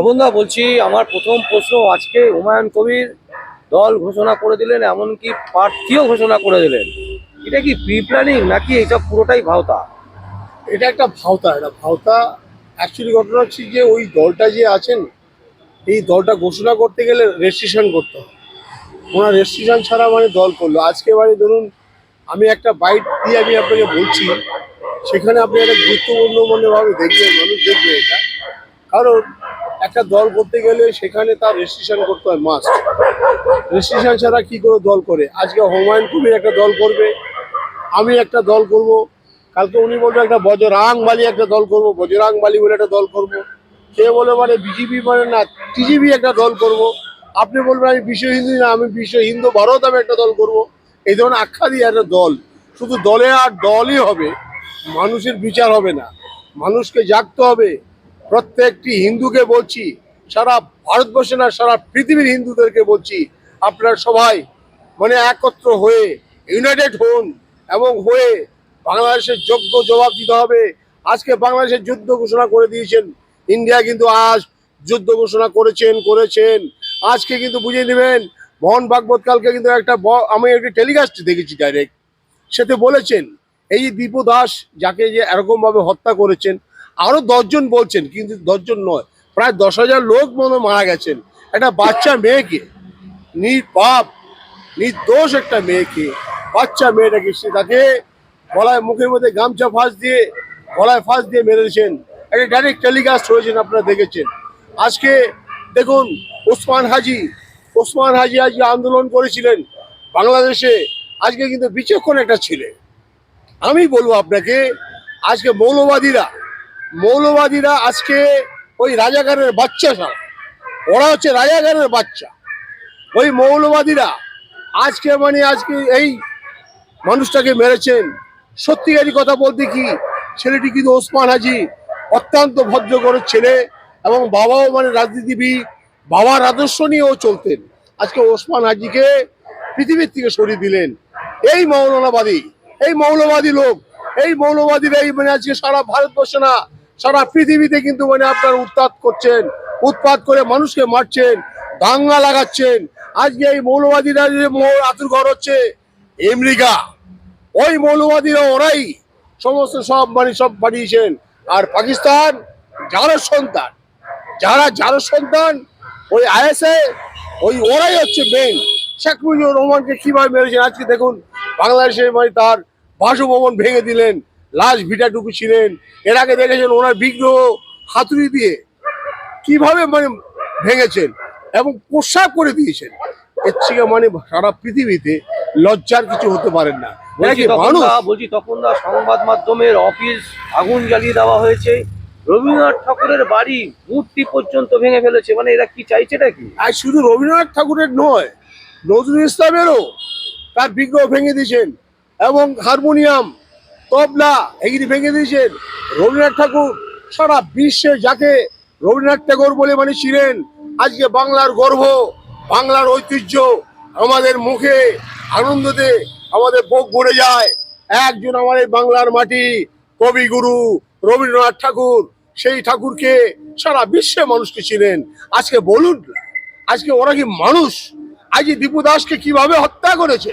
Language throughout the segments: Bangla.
তপনদা বলছি আমার প্রথম প্রশ্ন, আজকে হুমায়ুন কবির দল ঘোষণা করে দিলেন, এমনকি প্রার্থীও ঘোষণা করে দিলেন। এটা কি প্রি প্ল্যানিং নাকি এটা পুরোটাই ভাওতা? এটা একটা ভাওতা, এটা ভাওতা। অ্যাকচুয়ালি ঘটনা হচ্ছে যে ওই দলটা যে আছেন, এই দলটা ঘোষণা করতে গেলে রেজিস্ট্রেশন করতে হয়। ওনার রেজিস্ট্রেশন ছাড়া মানে দল করল। আজকে মানে ধরুন, আমি একটা বাইট দিয়ে আমি আপনাকে বলছি, সেখানে আপনি একটা গুরুত্বপূর্ণ মনেভাবে দেখবেন, মানুষ দেখবে এটা। কারণ একটা দল করতে গেলে সেখানে তার রেজিস্ট্রেশন করতে হয় মাস্ট রেজিস্ট্রেশন ছাড়া কি করে দল করে? আজকে হুমায়ুন কবির একটা দল করবে, আমি একটা দল করব, কালকে উনি বলবে একটা বজরাং বালি একটা দল করব, বজরাং বালি বলে একটা দল করব। কে বলে মানে বিজেপি মানে না, টিজিবি একটা দল করব। আপনি বলবেন, আমি বিশ্ব হিন্দু না, আমি বিশ্ব হিন্দু ভারত আমি একটা দল করব। এই ধরনের আখ্যা দিয়ে একটা দল। শুধু দলে আর দলই হবে, মানুষের বিচার হবে না। মানুষকে জাগতে হবে। প্রত্যেকটি হিন্দুকে বলছি, সারা ভারতবর্ষে না, সারা পৃথিবীর হিন্দুদেরকে বলছি, আপনারা সবাই মানে একত্র হয়ে ইউনাইটেড হন এবং হয়ে বাংলাদেশের যোগ্য জবাব দিতে হবে। আজকে বাংলাদেশের যুদ্ধ ঘোষণা করে দিয়েছেন। ইন্ডিয়া কিন্তু আজ যুদ্ধ ঘোষণা করেছেন করেছেন। আজকে কিন্তু বুঝে নেবেন মোহন ভাগবত কালকে কিন্তু একটা আমি একটি টেলিকাস্ট দেখেছি ডাইরেক্ট সেতে বলেছেন, এই দীপু দাস যাকে যে এরকমভাবে হত্যা করেছেন আরও দশজন বলছেন, কিন্তু দশজন নয়, প্রায় দশ হাজার লোক মনে মারা গেছেন। একটা বাচ্চা মেয়েকে, নির্পাপ, নির্দোষ একটা মেয়েকে, বাচ্চা মেয়েটাকে সে তাকে গলায় মুখের মধ্যে গামছা ফাঁস দিয়ে, গলায় ফাঁস দিয়ে মেরেছেন। একটা ডাইরেক্ট টেলিকাস্ট হয়েছেন আপনারা দেখেছেন। আজকে দেখুন, ওসমান হাজি ওসমান হাজি আজকে আন্দোলন করেছিলেন বাংলাদেশে, আজকে কিন্তু বিচক্ষণ একটা ছেলে। আমি বলব আপনাকে, আজকে মৌলবাদীরা মৌলবাদীরা আজকে ওই রাজাগারের বাচ্চা সব। ওরা হচ্ছে রাজাগারের বাচ্চা। ওই মৌলবাদীরা আজকে মানে আজকে এই মানুষটাকে মেরেছেন। সত্যিকারী কথা বলতে কি, ছেলেটি কিন্তু ওসমান হাজি অত্যন্ত ভদ্র করে ছেলে এবং বাবাও মানে রাজনীতিবিদ। বাবার আদর্শ নিয়েও চলতেন। আজকে ওসমান হাজিকে পৃথিবীর থেকে সরিয়ে দিলেন। এই মৌলনাবাদী এই মৌলবাদী লোক, এই মৌলবাদীরা এই মানে আজকে সারা ভারতবর্ষে না সারা পৃথিবীতে কিন্তু মানে আপনার উৎপাত করছেন, উৎপাত করে মানুষকে মারছেন, দাঙ্গা লাগাচ্ছেন। আজকে এই মৌলবাদীরা যে আতুর ঘর হচ্ছে আমেরিকা ওই মৌলবাদীরা ওরাই সমস্ত সব মানে সব পাঠিয়েছেন আর পাকিস্তান যারা সন্তান, যারা যার সন্তান, ওই আইএসএ, ওই ওরাই হচ্ছে মেন শেখ মুজিবুর রহমানকে কীভাবে মেরেছেন? আজকে দেখুন বাংলাদেশে মানে তার বাসভবন ভেঙে দিলেন। লাশ ভিটাটুকু ছিলেন। এর আগে দেখেছেন ওনার বিগ্রহ হাতুড়ি দিয়ে কীভাবে মানে ভেঙেছেন এবং পোশাক করে দিয়েছেন। এর থেকে মানে সারা পৃথিবীতে লজ্জার কিছু হতে পারেন না। বলছি তপনদা বলছি সংবাদ মাধ্যমের অফিস আগুন জ্বালিয়ে দেওয়া হয়েছে। রবীন্দ্রনাথ ঠাকুরের বাড়ি মূর্তি পর্যন্ত ভেঙে ফেলেছে। মানে এরা কি চাইছে নাকি? আর শুধু রবীন্দ্রনাথ ঠাকুরের নয় নজরুল ইসলামেরও তার বিগ্রহ ভেঙে দিয়েছেন এবং হারমোনিয়াম তবলা এগুলি ভেঙে দিয়েছেন রবীন্দ্রনাথ ঠাকুর। সারা বিশ্বে যাকে রবীন্দ্রনাথ ঠাকুর বলে মানে ছিলেন আজকে বাংলার গর্ব, বাংলার ঐতিহ্য আমাদের মুখে, আনন্দতে আমাদের বুক ভরে যায়। একজন আমাদের বাংলার মাটি, কবিগুরু রবীন্দ্রনাথ ঠাকুর। সেই ঠাকুরকে সারা বিশ্বে মানুষকে ছিলেন আজকে বলুন, আজকে ওরা কি মানুষ? আজকে দীপু দাসকে কীভাবে হত্যা করেছে?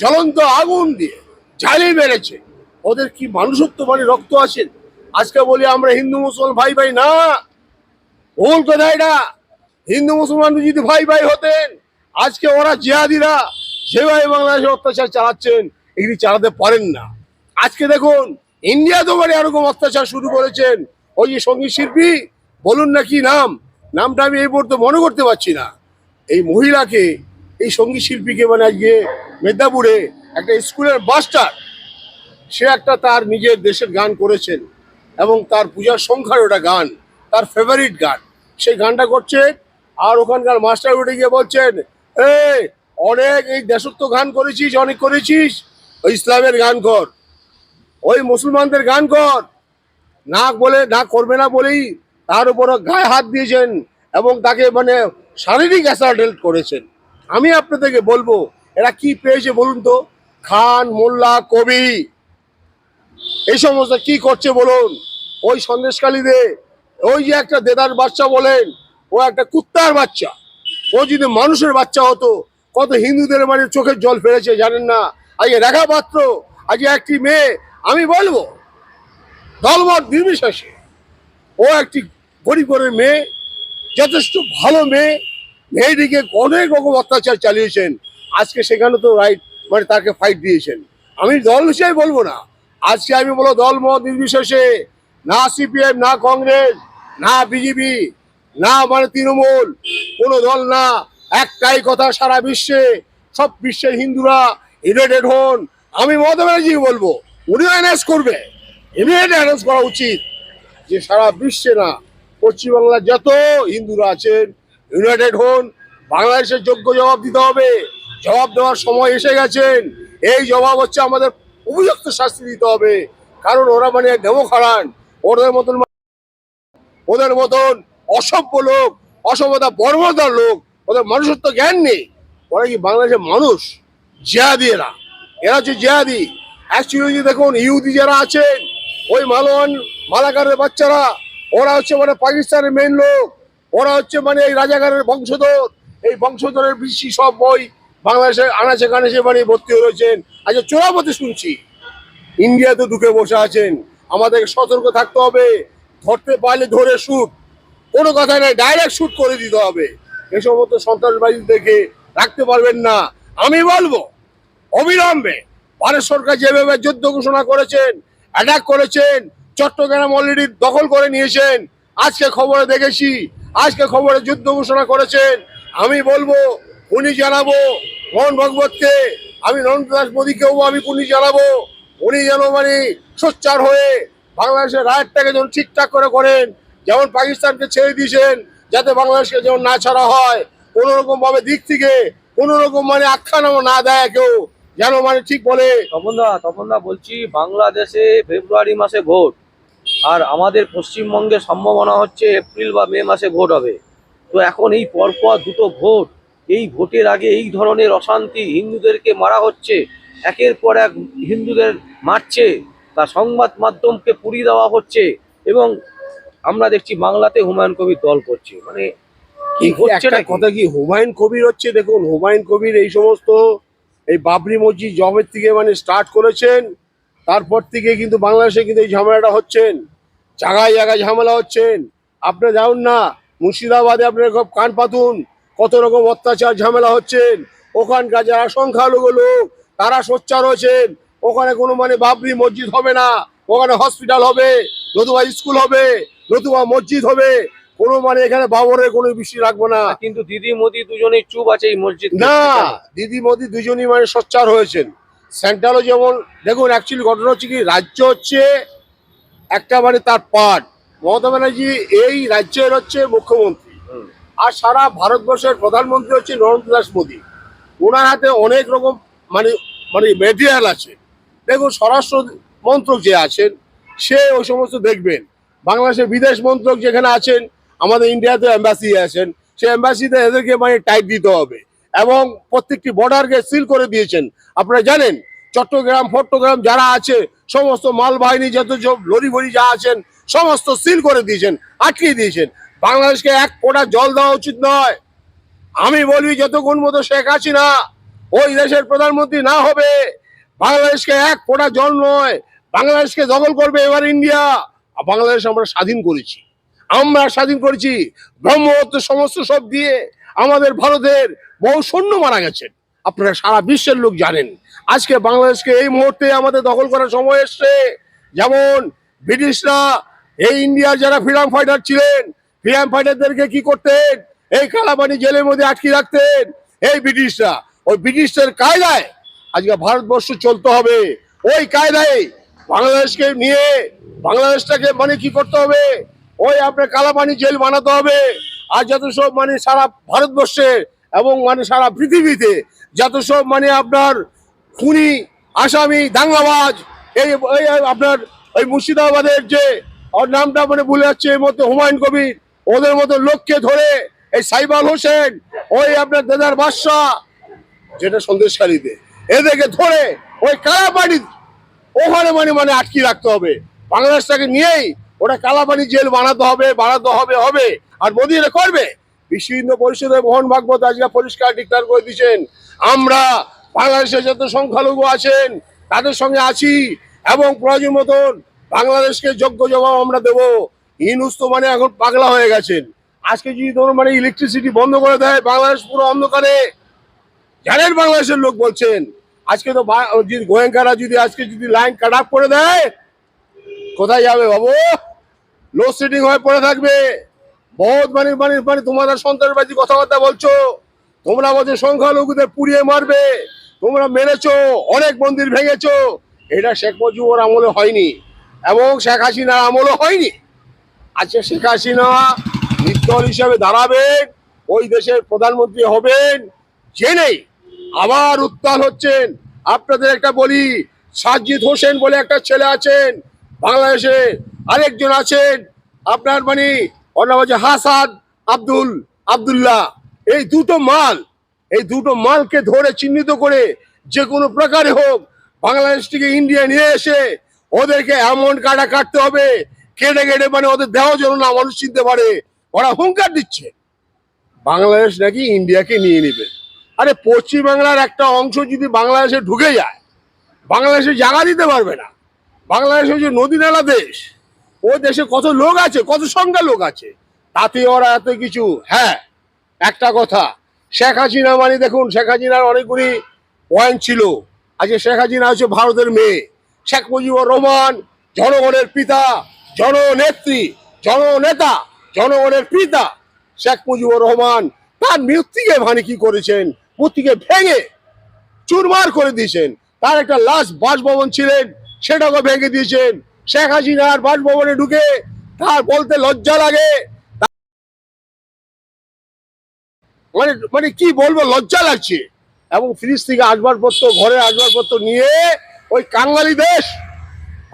জ্বলন্ত আগুন দিয়ে জ্বালিয়ে মেরেছে। ওদের কি মানুষত্ব মানে রক্ত আছে? আজকে বলি আমরা হিন্দু, মুসলমান ভাই ভাই না। ভুল কথা এটা হিন্দু, মুসলমান যদি ভাই ভাই হতেন, আজকে ওরা জিহাদিরা যেভাবে বাংলাদেশে অত্যাচার চালাচ্ছেন, এগুলি চালাতে পারেন না। আজকে দেখুন, ইন্ডিয়া মানে এরকম অত্যাচার শুরু করেছেন। ওই যে সংগীত শিল্পী, বলুন না কি নাম? নামটা আমি এই মুহূর্তে মনে করতে পারছি না। এই মহিলাকে, এই সংগীত শিল্পীকে মানে আজকে মেদিনীপুরে একটা স্কুলের মাস্টার সে একটা তার নিজের দেশের গান করেছেন এবং তার পূজার সংখ্যার ওটা গান, তার ফেভারিট গান। সেই গানটা করছে আর ওখানকার মাস্টার উঠে গিয়ে বলছেন এ অনেক এই দেশত্ব গান করেছিস, অনেক করেছিস? ওই ইসলামের গান কর, ওই মুসলমানদের গান কর। না বলে না করবে না বলেই তার উপর গায়ে হাত দিয়েছেন এবং তাকে মানে শারীরিক অ্যাসাল্ট করেছেন। আমি আপনাদেরকে বলব, এরা কি পেয়েছে বলুন তো? খান, মোল্লা, কবি। এই সমস্ত কি করছে বলুন? ওই সন্দেশকালীদের ওই যে একটা দেদার বাচ্চা বলেন, ও একটা কুত্তার বাচ্চা। ও যদি মানুষের বাচ্চা হতো, কত হিন্দুদের মানে চোখের জল ফেলেছে জানেন না? আজকে রেখা পাত্র, আজকে একটি মেয়ে, আমি বলব, দলমত নির্বিশেষে ও একটি গরিব ঘরের মেয়ে, যথেষ্ট ভালো মেয়ে, মেয়েটিকে অনেক রকম অত্যাচার চালিয়েছেন। আজকে সেখানে তো রাইট মানে তাকে ফাইট দিয়েছেন। আমি দল হিসেবে বলব না। আজকে আমি বলব দল মত নির্বিশেষে না সিপিএম, না কংগ্রেস, না বিজেপি, না মানে তৃণমূল, কোনো দল না। একটাই কথা সারা বিশ্বে, সব বিশ্বের হিন্দুরা ইউনাইটেড হন। আমি মমতা ব্যানার্জি বলব, উনিও অ্যানাউন্স করবে। ইমিডিয়েট অ্যানাউন্স করা উচিত যে সারা বিশ্বে না, পশ্চিমবাংলার যত হিন্দুরা আছেন ইউনাইটেড হন, বাংলাদেশের যোগ্য জবাব দিতে হবে। জবাব দেওয়ার সময় এসে গেছেন। এই জবাব হচ্ছে আমাদের উপযুক্ত শাস্তি দিতে হবে। কারণ ওরা মানে ডেমো খারান ওদের মতন ওদের মতন অসভ্য লোক, অসভ্যতা বর্বরতার লোক, ওদের মানুষত্ব জ্ঞান নেই। ওরা কি বাংলাদেশের মানুষ? জিয়াদি এরা। এরা হচ্ছে জিয়াদি অ্যাকচুয়ালি দেখুন, ইহুদি যারা আছেন, ওই মালওয়ান, মালাকারের বাচ্চারা, ওরা হচ্ছে মানে পাকিস্তানের মেন লোক। ওরা হচ্ছে মানে এই রাজাকারের বংশধর। এই বংশধরের বেশি সব বই বাংলাদেশের আনাচে কানাচে মানে ভর্তি হয়ে রয়েছেন আচ্ছা চোরাপথে শুনছি। ইন্ডিয়াতে ঢুকে বসে আছেন। আমাদেরকে সতর্ক থাকতে হবে। ধরতে পারলে ধরে শুট। কোনো কথা নাই ডাইরেক্ট শুট করে দিতে হবে। এই সমস্ত সন্ত্রাসবাদী দেখে রাখতে পারবেন না। আমি বলব, অবিলম্বে ভারত সরকার যেভাবে যুদ্ধ ঘোষণা করেছেন অ্যাটাক করেছেন, চট্টগ্রাম অলরেডি দখল করে নিয়েছেন। আজকে খবরে দেখেছি, আজকে খবরে যুদ্ধ ঘোষণা করেছেন। আমি বলব উনি জানাব মোহন ভগবতকে, আমি নরেন্দ্র দাস মোদীকেও আমি উনি জানাব। উনি যেন মানে সোচ্চার হয়ে বাংলাদেশের রায়টাকে যেন ঠিকঠাক করে করেন, যেমন পাকিস্তানকে ছেড়ে দিয়েছেন, যাতে বাংলাদেশকে যেমন না ছাড়া হয় কোনো রকম ভাবে দিক থেকে কোনো রকম মানে আখ্যান না দেয় কেউ, যেন মানে ঠিক বলে। তপনদা তপনদা বলছি, বাংলাদেশে ফেব্রুয়ারি মাসে ভোট, আর আমাদের পশ্চিমবঙ্গে সম্ভাবনা হচ্ছে এপ্রিল বা মে মাসে ভোট হবে। তো এখন এই পরপর দুটো ভোট এই ভোটের আগে এই ধরনের অশান্তি হিন্দুদেরকে মারা হচ্ছে একের পর এক হিন্দুদের মারছে তা সংবাদ মাধ্যমকে পুড়িয়ে দেওয়া হচ্ছে এবং আমরা দেখছি বাংলাতে হুমায়ুন কবির দল করছে। মানে কি হচ্ছে কথা কি হুমায়ুন কবির হচ্ছে দেখুন হুমায়ুন কবির এই সমস্ত এই বাবরি মসজিদ জবের থেকে মানে স্টার্ট করেছেন তারপর থেকে কিন্তু বাংলাদেশে কিন্তু এই ঝামেলাটা হচ্ছেন জায়গায় জায়গায় ঝামেলা হচ্ছেন। আপনি যাউন না মুর্শিদাবাদে আপনার কান পাতুন কত রকম অত্যাচার ঝামেলা হচ্ছেন ওখানকার যারা সংখ্যালঘু লোক তারা সোচ্চার হয়েছেন। ওখানে কোনো মানে বাবরি মসজিদ হবে না। ওখানে হসপিটাল হবে নতুবা স্কুল হবে নতুবা মসজিদ হবে। কোনো মানে এখানে বাবরের কোনো বিষয় রাখব না। কিন্তু দিদি মোদি দুজনেই চুপ আছে এই মসজিদ না দিদি মোদি দুজনই মানে সোচ্চার হয়েছেন। সেন্ট্রালও যেমন দেখুন অ্যাকচুয়ালি ঘটনা হচ্ছে কি রাজ্য হচ্ছে একটা মানে তার পার্ট মমতা ব্যানার্জি এই রাজ্যের হচ্ছে মুখ্যমন্ত্রী। আর সারা ভারতবর্ষের প্রধানমন্ত্রী হচ্ছে নরেন্দ্র দাস মোদী। ওনার হাতে অনেক রকম মানে মানে মেটেরিয়াল আছে। দেখুন, স্বরাষ্ট্র মন্ত্রক যে আছেন, সে ওই সমস্ত দেখবেন। বাংলাদেশের বিদেশ মন্ত্রক যেখানে আছেন, আমাদের ইন্ডিয়াতে অ্যাম্বাসি আছেন, সেই অ্যাম্বাসিতে এদেরকে মানে টাইট দিতে হবে। এবং প্রত্যেকটি বর্ডারকে সিল করে দিয়েছেন। আপনারা জানেন, চট্টগ্রাম ফট্টগ্রাম যারা আছে, সমস্ত মালবাহিনী যত লরি ভরি যা আছেন, সমস্ত সিল করে দিয়েছেন আটকে দিয়েছেন। বাংলাদেশকে এক ফোঁটা জল দেওয়া উচিত নয়। আমি বলি যতক্ষণ মতো শেখ হাসিনা ওই দেশের প্রধানমন্ত্রী না হবে, বাংলাদেশকে এক ফোঁটা জল নয়, বাংলাদেশকে দখল করবে এবার ইন্ডিয়া। বাংলাদেশ আমরা স্বাধীন করেছি। আমরা স্বাধীন করেছি ব্রহ্মপুত্র সমস্ত সব দিয়ে আমাদের ভারতের বহু সৈন্য মারা গেছেন। আপনারা সারা বিশ্বের লোক জানেন। আজকে বাংলাদেশকে এই মুহূর্তে আমাদের দখল করার সময় এসছে। যেমন ব্রিটিশরা এই ইন্ডিয়ার যারা ফ্রিডম ফাইটার ছিলেন ফ্রিডম ফাইটারদেরকে কি করতেন? এই কালাপানি জেলের মধ্যে আটকে রাখতেন। এই ব্রিটিশরা। ওই ব্রিটিশদের কায়দায় আজকে ভারতবর্ষ চলতে হবে। ওই কায়দায় বাংলাদেশকে নিয়ে বাংলাদেশটাকে মানে কি করতে হবে? ওই আপনার কালাপানি জেল বানাতে হবে। আর যত সব মানে সারা ভারতবর্ষে এবং মানে সারা পৃথিবীতে যত সব মানে আপনার খুনি, আসামি, দাঙ্গাবাজ, এই এই আপনার ওই মুর্শিদাবাদের যে, ওর নামটা মানে ভুলে যাচ্ছে এর মধ্যে হুমায়ুন কবির ওদের মতো লোককে ধরে এই সাইবাল হোসেন, ওই আপনার দেদার বাদশাহ যেটা সন্দেশকারীতে এদেরকে ধরে ওই কালাপানি ওখানে মানে মানে আটকে রাখতে হবে। বাংলাদেশটাকে নিয়েই ওটা কালাপানি জেল বানাতে হবে বানাতে হবে হবে। আর মোদি এটা করবে। বিশ্ব পরিষদের মোহন ভাগবত আজকে পরিষ্কার ডিক্লার করে দিয়েছেন, আমরা বাংলাদেশে যত সংখ্যালঘু আছেন, তাদের সঙ্গে আছি এবং প্রয়োজন মতন বাংলাদেশকে যোগ্য জবাব আমরা দেব। ইনুস তো মানে এখন পাগলা হয়ে গেছেন। আজকে যদি ধরুন মানে ইলেকট্রিসিটি বন্ধ করে দেয়, বাংলাদেশ পুরো অন্ধকারে। জানেন বাংলাদেশের লোক বলছেন, আজকে তো যদি গোয়েঙ্কারা যদি আজকে যদি লাইন কাট আপ করে দেয়, কোথায় যাবে বাবু? লোডশেডিং হয়ে পড়ে থাকবে। বহুত মানে মানে মানে তোমরা সন্ত্রাসবাদী কথাবার্তা বলছো, তোমরা বলছো সংখ্যালঘুদের পুড়িয়ে মারবে। তোমরা মেরেছো, অনেক মন্দির ভেঙেছো। এটা শেখ মুজিবুর আমলে হয়নি এবং শেখ হাসিনার আমলও হয়নি। আজকে শেখ হাসিনা নির্দল হিসাবে দাঁড়াবেন, ওই দেশের প্রধানমন্ত্রী হবেন, জেনেই আবার উত্তাল হচ্ছেন। আপনাদের একটা বলি, সাজিদ হোসেন বলে একটা ছেলে আছেন, বাংলাদেশে আরেকজন আছেন, আপনার মানে ওর নাম হাসান আব্দুল, আব্দুল্লাহ। এই দুটো মাল, এই দুটো মালকে ধরে চিহ্নিত করে যে কোনো প্রকারে হোক, বাংলাদেশ থেকে ইন্ডিয়া নিয়ে এসে ওদেরকে এমন কাটা কাটতে হবে কেটে কেটে মানে ওদের দেওয়া যেন না মানুষ চিনতে পারে, ওরা হুঙ্কার দিচ্ছে। বাংলাদেশ নাকি ইন্ডিয়াকে নিয়ে নেবে। আরে পশ্চিমবাংলার একটা অংশ যদি বাংলাদেশে ঢুকে যায়, বাংলাদেশে জায়গা দিতে পারবে না। বাংলাদেশ হচ্ছে নদী নালা দেশ। ও দেশে কত লোক আছে, কত সংখ্যা লোক আছে। তাতে ওরা এত কিছু হ্যাঁ একটা কথা। শেখ হাসিনা মানে দেখুন, শেখ হাসিনার অনেকগুলি পয়েন্ট ছিল। আজকে শেখ হাসিনা হচ্ছে ভারতের মেয়ে। শেখ মুজিবুর রহমান, জনগণের পিতা। জননেত্রী, জননেতা, জনগণের পিতা শেখ মুজিবুর রহমান তার মূর্তিকে মানে কি করেছেন? মূর্তিকে ভেঙে চুরমার করে দিয়েছেন। তার একটা লাশ বাসভবন ছিলেন, সেটাকে ভেঙে দিয়েছেন। শেখ হাসিনার বাসভবনে ঢুকে তার বলতে লজ্জা লাগে। মানে মানে কি বলব, লজ্জা লাগছে। এবং ফ্রিজ থেকে আসবাবপত্র ঘরে আসবাবপত্র নিয়ে ওই কাঙ্গালি দেশ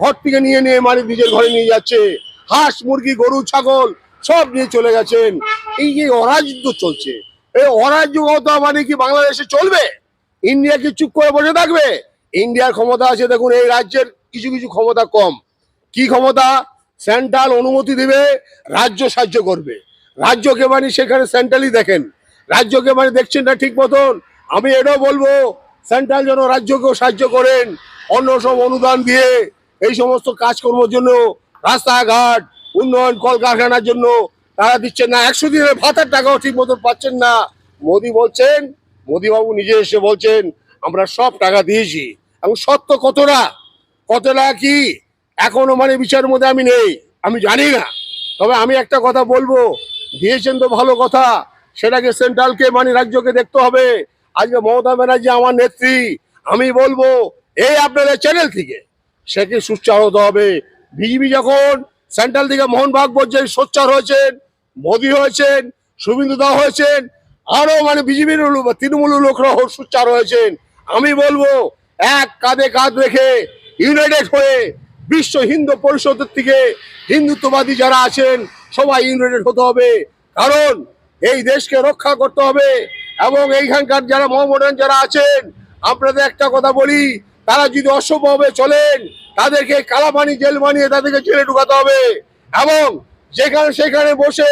ঘর থেকে নিয়ে নিয়ে মানে নিজের ঘরে নিয়ে যাচ্ছে। হাঁস, মুরগি, গরু, ছাগল সব নিয়ে চলে গেছেন। এই যে অরাজত্ব চলছে, এই অরাজকতা মানে কি বাংলাদেশে চলবে? ইন্ডিয়া কি চুপ করে বসে থাকবে? ইন্ডিয়ার ক্ষমতা আছে, দেখুন, এই রাজ্যের কিছু কিছু ক্ষমতা কম। কি ক্ষমতা? সেন্ট্রাল অনুমতি দেবে, রাজ্য সাহায্য করবে। রাজ্যকে মানে সেখানে সেন্ট্রালই দেখেন। রাজ্যকে মানে দেখছেন না ঠিক মতন। আমি এটাও বলব, সেন্ট্রাল যেন রাজ্যকেও সাহায্য করেন, অন্য সব অনুদান দিয়ে। এই সমস্ত কাজকর্মের জন্য রাস্তাঘাট, উন্নয়ন, কলকারখানার জন্য তারা দিচ্ছেন না। একশো দিনের ভাতার টাকাও ঠিক মতন পাচ্ছেন না। মোদি বলছেন, মোদিবাবু নিজে এসে বলছেন, আমরা সব টাকা দিয়েছি। এবং সত্য কতটা? কতটা কি? এখনও মানে বিচারের মধ্যে আমি নেই। আমি জানি না। তবে আমি একটা কথা বলব, দিয়েছেন তো ভালো কথা। সেটাকে সেন্ট্রালকে মানে রাজ্যকে দেখতে হবে। আজকে মমতা ব্যানার্জি আমার নেত্রী, আমি বলব, এই আপনাদের চ্যানেল থেকে সেকে সুচ্চার হতে হবে? বিজেপি যখন সেন্ট্রাল থেকে মোহন ভাগবত সোচ্চার হয়েছেন, মোদি হয়েছেন, শুভেন্দু দা হয়েছেন, আরও মানে বিজেপির তৃণমূল লোকরা সোচ্চার হয়েছেন। আমি বলব, এক কাঁধে কাঁধ রেখে ইউনাইটেড হয়ে বিশ্ব হিন্দু পরিষদের থেকে হিন্দুত্ববাদী যারা আছেন, সবাই ইউনাইটেড হতে হবে। কারণ এই দেশকে রক্ষা করতে হবে এবং এইখানকার যারা মহামডান যারা আছেন, আপনাদের একটা কথা বলি তারা যদি অসভ্যভাবে চলেন। তাদেরকে কালাপানি, জেল বানিয়ে তাদেরকে জেলে ঢুকাতে হবে। এবং যেখানে সেখানে বসে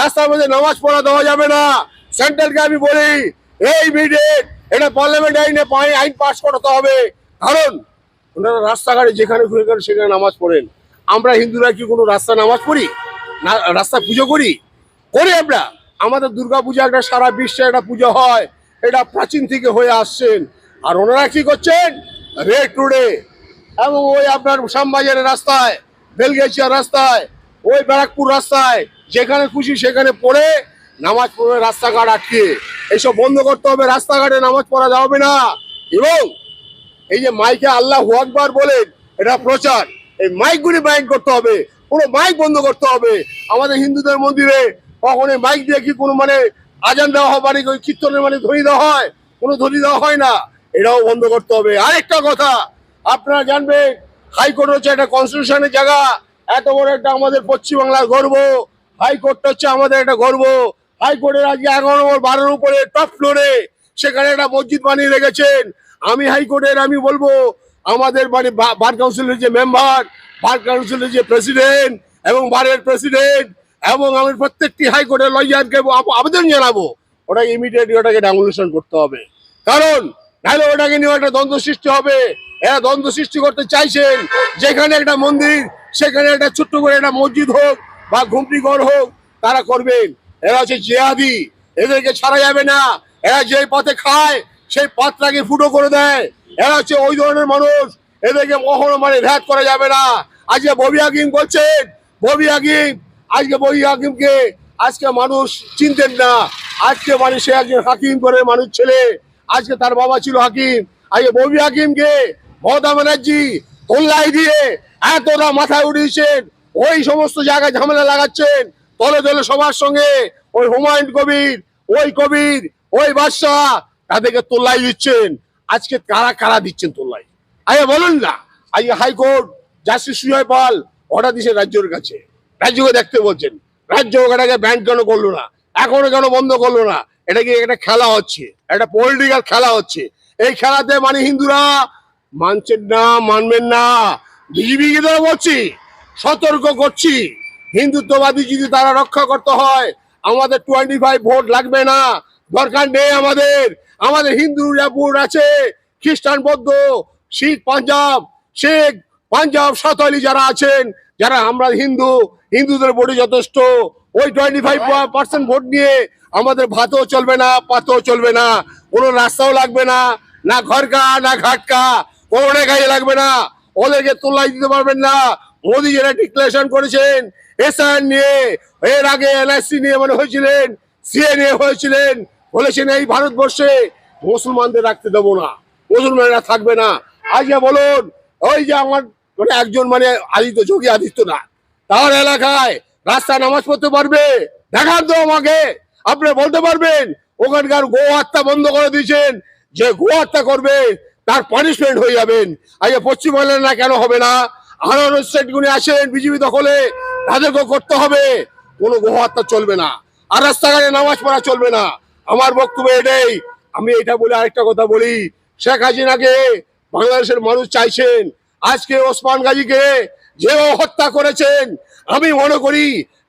রাস্তার মধ্যে নামাজ পড়া দেওয়া যাবে না। সেন্ট্রালকে আমি বলি, এই মিডিয়েট এটা পার্লামেন্ট আইনে আইন পাশ করাতে হবে। কারণ ওনারা রাস্তাঘাটে যেখানে ঘুরে সেখানে নামাজ পড়েন। আমরা হিন্দুরা কি কোনো রাস্তা নামাজ পড়ি? না, রাস্তা পুজো করি? করি আমরা। আমাদের দুর্গা পূজা একটা সারা বিশ্বে একটা পুজো হয়। এটা প্রাচীন থেকে হয়ে আসছেন আর ওনারা কি করছেন? রেড রোডে এবং ওই আপনার শ্যামবাজারের রাস্তায়, বেলগেছিয়া রাস্তায়, ওই ব্যারাকপুর রাস্তায়, যেখানে খুশি সেখানে পড়ে নামাজ পড়বে রাস্তাঘাট আটকে। এইসব বন্ধ করতে হবে, রাস্তাঘাটে নামাজ পড়া যাবে না। এবং এই যে মাইকে আল্লাহ আকবার বলেন, এটা প্রচার। এই মাইকগুলি বাইক করতে হবে, পুরো মাইক বন্ধ করতে হবে। আমাদের হিন্দুদের মন্দিরে কখন মাইক দিয়ে কি কোনো মানে আজান দেওয়া হয় মানে ওই কীর্তনের মানে ধ্বনি দেওয়া হয়? কোনো ধ্বনি দেওয়া হয় না। এটাও বন্ধ করতে হবে। আরেকটা কথা, আপনারা জানবেন, হাইকোর্ট হচ্ছে একটা কনস্টিটিউশনের জায়গা। এত বড় একটা আমাদের পশ্চিমবাংলার গর্ব। হাইকোর্টটা হচ্ছে আমাদের একটা গর্ব। হাইকোর্টের আজকে এগারো নম্বর বারোর উপরে টপ ফ্লোরে সেখানে একটা মসজিদ বানিয়ে রেখেছেন। আমি হাইকোর্টের, আমি বলব, আমাদের মানে বার কাউন্সিলের যে মেম্বার বার কাউন্সিলের যে প্রেসিডেন্ট এবং বারের প্রেসিডেন্ট এবং আমি প্রত্যেকটি হাইকোর্টের লয়ারকে আবেদন জানাব। ওটাকে ইমিডিয়েটলি ওটাকে ডেমোলিশন করতে হবে। কারণ নাহলে ওটাকে নিয়ে একটা দ্বন্দ্ব সৃষ্টি হবে। এরা দ্বন্দ্ব সৃষ্টি করতে চাইছেন। যেখানে একটা মন্দির, সেখানে একটা ছোট্ট করে একটা মসজিদ হোক বা ঘুমটি ঘর হোক, তারা করবেন। এরা হচ্ছে জেহাদি। এদেরকে ছাড়া যাবে না। এরা যে পথে খায়, সেই পথটাকে ফুটো করে দেয়। এরা হচ্ছে ওই ধরনের মানুষ। এদেরকে কখনো মানে ভ্যাট করা যাবে না। আজকে ববি হাকিম বলছেন, ববি হাকিম, আজকে ববি হাকিমকে, আজকে মানুষ চিনতেন না। আজকে মানে সে একজন হাকিম করে মানুষ ছেলে। আজকে তার বাবা ছিল হাকিম। আজকে ববি হাকিমকে মমতা ব্যানার্জি তোল্লাই দিয়ে এতটা মাথায় উঠিয়েছেন। ওই সমস্ত জায়গায় ঝামেলা লাগাচ্ছেন। তলে তলে সবার সঙ্গে ওই হুমায়ুন কবির, ওই কবির, ওই বাদশাহ তাদেরকে তোল্লাই দিচ্ছেন। আজকে কারা কারা দিচ্ছেন তোল্লাই আগে বলুন না, আজকে high court justice Sujoy Pal order দিয়েছে রাজ্যের কাছে। রাজ্যকে দেখতে বলছেন। রাজ্য এটাকে ব্যান কেন করল না? এখনও কেন বন্ধ করল না? এটা কি একটা খেলা হচ্ছে? একটা পলিটিক্যাল খেলা হচ্ছে। এই খেলাতে মানে হিন্দুরা মানছেন না, মানবেন না। বিজেপিকে তো বলছি? সতর্ক করছি। হিন্দুত্ববাদী যদি তারা রক্ষা করতে হয়, আমাদের টোয়েন্টি ফাইভ ভোট লাগবে না। দরকার নেই আমাদের। আমাদের হিন্দু ভোট আছে। খ্রিস্টান, বৌদ্ধ, শিখ, পাঞ্জাব, শেখ, পাঞ্জাব, সাঁওতালি যারা আছেন, যারা আমরা হিন্দু, হিন্দুদের ভোটে যথেষ্ট। ওই টোয়েন্টি ফাইভ পার্সেন্ট ভোট নিয়ে আমাদের ভাতও চলবে না পাতও চলবে না কোনো রাস্তাও লাগবে না না ঘরকা না ঘাটকা কোনো কাজে লাগবে না। ওদেরকে তোলাই দিতে পারবেন না। মোদী যেটা ডিক্লারেশন করেছেন এসআর নিয়ে এর আগে এনআইসি নিয়ে মানে হয়েছিলেন সিএ নিয়ে হয়েছিলেন বলেছেন এই ভারতবর্ষে মুসলমানদের রাখতে দেবো না মুসলমানরা থাকবে না। আজকে বলুন ওই যে আমার মানে একজন মানে আদিত্য যোগী আদিত্যনাথ তার এলাকায় রাস্তায় নামাজ পড়তে পারবে দেখান তো আমাকে। আপনি বলতে পারবেন, ওখানকার গো হত্যা বন্ধ করে দিয়েছেন। যে গো হত্যা করবে, তার পানিশমেন্ট হয়ে যাবেন। আজকে পশ্চিমবঙ্গের না কেন হবে না? আরও স্টেট গুলি আসেন বিজেপি দখলে, তাদেরকেও করতে হবে। কোনো গো হত্যা চলবে না। আর রাস্তাঘাটে নামাজ পড়া চলবে না। আমার বক্তব্য এটাই। আমি এটা বলে আরেকটা কথা বলি। শেখ হাসিনাকে বাংলাদেশের মানুষ চাইছেন। আজকে ওসমান গাজীকে যেভাবে হত্যা করেছেন আমি মনে করি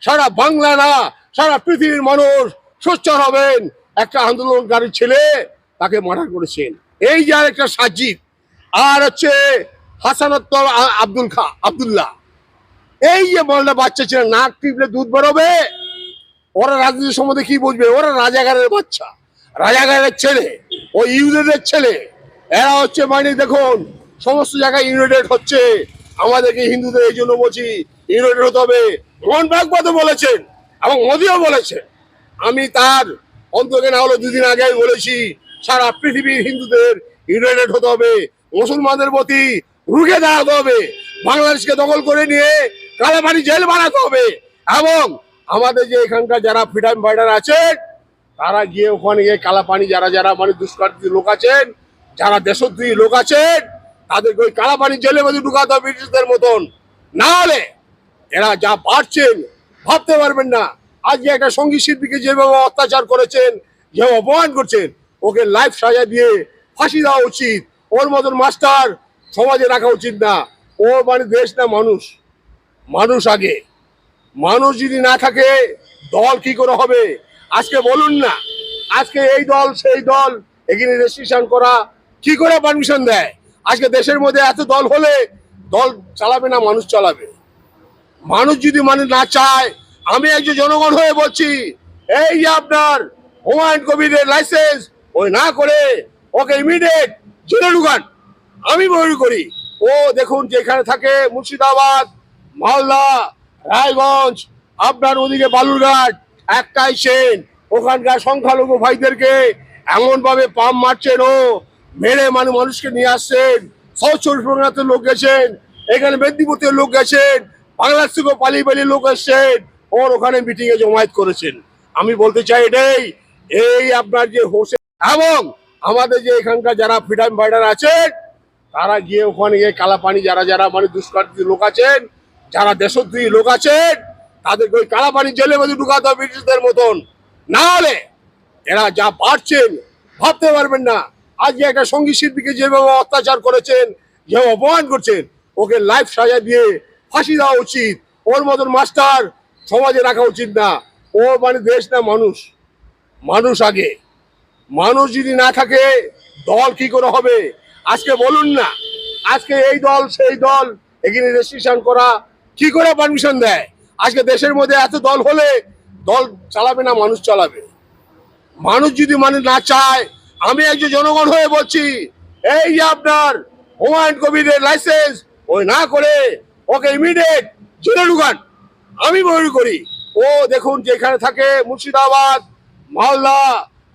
সারা বাংলা না, সারা পৃথিবীর মানুষ সোচ্চার হবেন। একটা আন্দোলনকারী ছেলে তাকে মার্ডার করেছেন। এই যে আরেকটা সাজিদ, আর হচ্ছে হাসানত্ত আব্দুল খা, আব্দুল্লাহ। এই যে বলটা বাচ্চা ছেলে, নাক টিপলে দুধ বেরোবে। ওরা রাজনীতি সম্বন্ধে কি বুঝবে? ওরা রাজাগারের বাচ্চা। রাজাগারের ছেলে, ও ইউনাইটেড ছেলে। এরা হচ্ছে মানে দেখুন, সমস্ত জায়গায় ইউনাইটেড হচ্ছে। আমাদেরকে হিন্দুদের এই জন্য বলছি ইউনাইটেড হতে হবে। মোহন ভাগবত বলেছেন এবং মোদিও বলেছেন। আমি তার অন্তকে না হলো দুদিন আগে বলেছি, সারা পৃথিবীর হিন্দুদের ইউনাইটেড হতে হবে। মুসলমানদের প্রতি রুখে দাঁড়াতে হবে। বাংলাদেশকে দখল করে নিয়ে কালাপানি জেল বানাতে হবে। এবং আমাদের যে এখানকার যারা ফ্রিডম ফাইটার আছেন, তারা গিয়ে ওখানে গিয়ে কালাপানি, যারা যারা মানে দুষ্কর্মী লোক আছেন, যারা দেশদ্রোহী লোক আছেন, তাদেরকে ওই কালাপানি জেলে মধ্যে ঢুকাতে হবে ব্রিটিশদের মতন। না হলে এরা যা পারছেন ভাবতে পারবেন না। আজকে একটা সংগীত শিল্পীকে যেভাবে অত্যাচার করেছেন, যেভাবে অপমান করছেন, ওকে লাইফ সাজা দিয়ে ফাঁসি দেওয়া উচিত। ওর মতন মাস্টার সমাজে রাখা উচিত না। ও মানে দেশ না মানুষ। মানুষ আগে। মানুষ যদি না থাকে, দল কি করে হবে? আজকে বলুন না। আজকে এই দল, সেই দল, এখানে রেজিস্ট্রেশন করা কি করে পারমিশন দেয়? আজকে দেশের মধ্যে এত দল হলে দল চালাবে না, মানুষ চালাবে? মানুষ যদি মানে না চায়, আমি একজন জনগণ হয়ে বলছি, এই যে আপনার হুমায়ুন কবিরের লাইসেন্স ওই না করে, ওকে ইমিডিয়েট জেলে ঢুকান। আমি মনে করি। ও দেখুন যেখানে থাকে মুর্শিদাবাদ, মালদা, রায়গঞ্জ, আপনার ওদিকে বালুরঘাট, একটাই সেন ওখানকার সংখ্যালঘু ভাইদেরকে এমন ভাবে পাম মারছেন ও, মেরে মানে মানুষকে নিয়ে আসছেন। চব্বিশ লোক গেছেন, এখানে মেদিনীপুরের লোক গেছেন বাংলাদেশ থেকে পালিয়ে পালিয়ে লোক এসছেন, ওর ওখানে মিটিং এ জমায়েত করেছেন। আমি বলতে চাই এটাই, এই আপনার যে হোসেন এবং আমাদের যে এখানকার যারা ফ্রিডম ফাইটার আছেন, তারা গিয়ে ওখানে গিয়ে কালাপানি, যারা যারা মানে দুষ্কর্মী লোক আছেন, যারা দেশদ্রোহী লোক আছেন, তাদেরকে ওই কালাপানি জেলের মধ্যে ঢুকাতে হবে ব্রিটিশদের মতন। না হলে এরা যা পারছেন, ভাবতে পারবেন না। আজকে একটা সংগীত শিল্পীকে যেভাবে অত্যাচার করেছেন, যেভাবে অপমান করছেন, ওকে লাইফ সাজা দিয়ে ফাঁসি দেওয়া উচিত। ওর মতন মাস্টার সমাজে রাখা উচিত না। ও মানে দেশ না মানুষ। মানুষ আগে। মানুষ যদি না থাকে, দল কি করে হবে? আজকে বলুন না। আজকে এই দল, সেই দল, এখানে রেজিস্ট্রেশন করা কি করে পারমিশন দেয়? আজকে দেশের মধ্যে এত দল হলে দল চালাবে না, মানুষ চালাবে? মানুষ যদি মানে না চায়, আমি একজন জনগণ হয়ে বলছি, এই যে আপনার হুমায়ুন কবিরের লাইসেন্স ওই না করে ওকে ইমিডিয়েট জেলে ঢুকান। আমি মনে করি। ও দেখুন যেখানে থাকে মুর্শিদাবাদ, মালদা,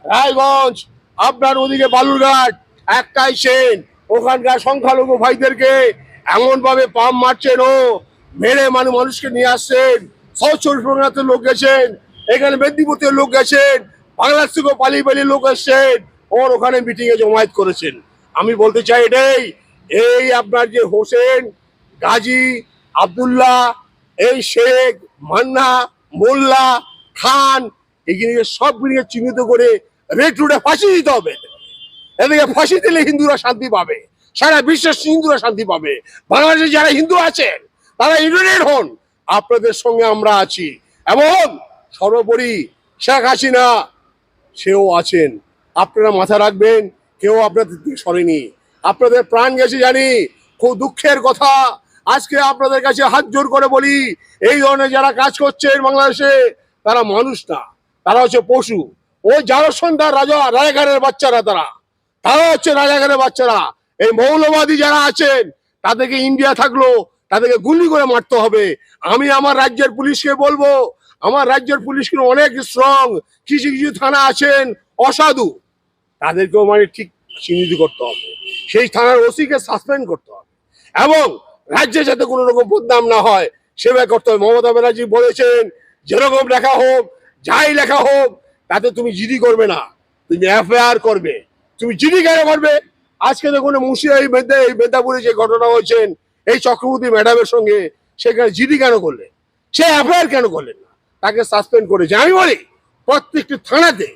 রায়গঞ্জ, আপনার ওদিকে বালুরঘাট, একটাই সেন ওখানকার সংখ্যালঘু ভাইদেরকে এমন ভাবে পাম মারছেন ও, মেরে মানে মানুষকে নিয়ে আসছেন। পরগনাতে লোক গেছেন, এখানে মেদিনীপুরের লোক গেছেন বাংলাদেশ থেকেও পালিয়ে পালিয়ে লোক এসছেন, ওর ওখানে মিটিং এ জমায়েত করেছেন। আমি বলতে চাই এটাই, এই আপনার যে হোসেন গাজী আবদুল্লাহ, এই শেখ, মান্না, মোল্লা, খান এগুলিকে সবগুলিকে চিহ্নিত করে রেড রুটে ফাঁসি দিতে হবে। এদিকে ফাঁসি দিলে হিন্দুরা শান্তি পাবে। সারা বিশ্বের হিন্দুরা শান্তি পাবে। বাংলাদেশে যারা হিন্দু আছেন, তারা ইউনাইটেড হন। আপনাদের সঙ্গে আমরা আছি। এবং সর্বোপরি শেখ হাসিনা, সেও আছেন। আপনারা মাথা রাখবেন, কেউ আপনাদের সরেনি। আপনাদের প্রাণ গেছে জানি। খুব দুঃখের কথা। আজকে আপনাদের কাছে হাত জোর করে বলি, এই ধরনের যারা কাজ করছেন বাংলাদেশে, তারা মানুষ না, তারা হচ্ছে পশু। ও যারা সন্ধ্যা রাজা, রাজাঘরের বাচ্চারা তারা তারা হচ্ছে রাজাঘরের বাচ্চারা। এই মৌলবাদী যারা আছেন, তাদেরকে ইন্ডিয়া থাকল, তাদেরকে গুলি করে মারতে হবে। আমি আমার রাজ্যের পুলিশকে বলব, আমার রাজ্যের পুলিশ কিন্তু অনেক স্ট্রং কিছু কিছু থানা আছেন, অসাধু। তাদেরকেও মানে ঠিক চিহ্নিত করতে হবে। সেই থানার ওসিকে সাসপেন্ড করতে হবে। এবং রাজ্যে যাতে কোনো রকম বদনাম না হয়। সেবা করতে হবে। মমতা ব্যানার্জি বলেছেন, যেরকম লেখা হোক, যাই লেখা হোক, তাতে তুমি জিডি করবে না। তুমি এফআইআর করবে। তুমি জিডি কেন করবে? আজকে দেখুন মুর্শিদা এই মেদা এই মেদিনীপুরে যে ঘটনা হয়েছেন, এই চক্রবর্তী ম্যাডামের সঙ্গে, সেখানে জিডি কেন করলেন? সে এফআইআর কেন করলেন না? তাকে সাসপেন্ড করেছে। আমি বলি, প্রত্যেকটি থানাতে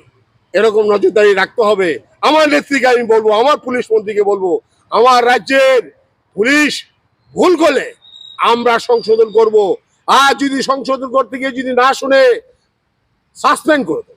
এরকম নজরদারি রাখতে হবে। আমার নেত্রীকে আমি বলব, আমার পুলিশ মন্ত্রীকে বলব, আমার রাজ্যের পুলিশ ভুল করলে আমরা সংশোধন করব। আর যদি সংশোধন করতে গিয়ে যদি না শুনে সাসপেন্ড করে দেবো।